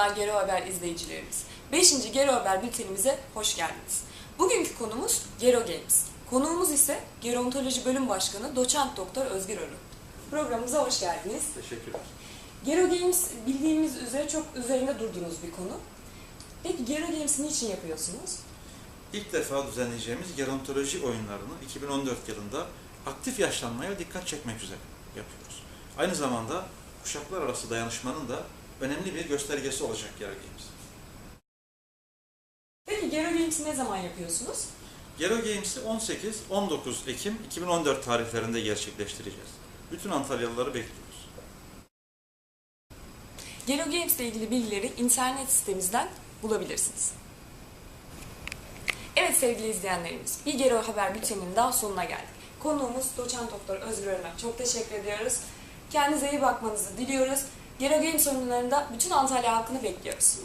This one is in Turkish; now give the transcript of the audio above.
Merhabalar Gero Haber izleyicilerimiz. 5. Gero Haber bültenimize hoş geldiniz. Bugünkü konumuz Gero Games. Konuğumuz ise Gerontoloji Bölüm Başkanı Doçent Doktor Özgür Arı. Programımıza hoş geldiniz. Teşekkürler. Gero Games bildiğimiz üzere çok üzerinde durduğunuz bir konu. Peki Gero Games'i niçin yapıyorsunuz? İlk defa düzenleyeceğimiz gerontoloji oyunlarını 2014 yılında aktif yaşlanmaya dikkat çekmek üzere yapıyoruz. Aynı zamanda kuşaklar arası dayanışmanın da önemli bir göstergesi olacak Gero Games. Peki Gero Games'i ne zaman yapıyorsunuz? Gero Games'i 18-19 Ekim 2014 tarihlerinde gerçekleştireceğiz. Bütün Antalyalıları bekliyoruz. Gero Games ile ilgili bilgileri internet sitemizden bulabilirsiniz. Evet sevgili izleyenlerimiz, bir Gero Haber bülteninin daha sonuna geldik. Konuğumuz Doçent Doktor Özgür Örnek. Çok teşekkür ediyoruz. Kendinize iyi bakmanızı diliyoruz. Gero Games oyunlarında bütün Antalya halkını bekliyoruz.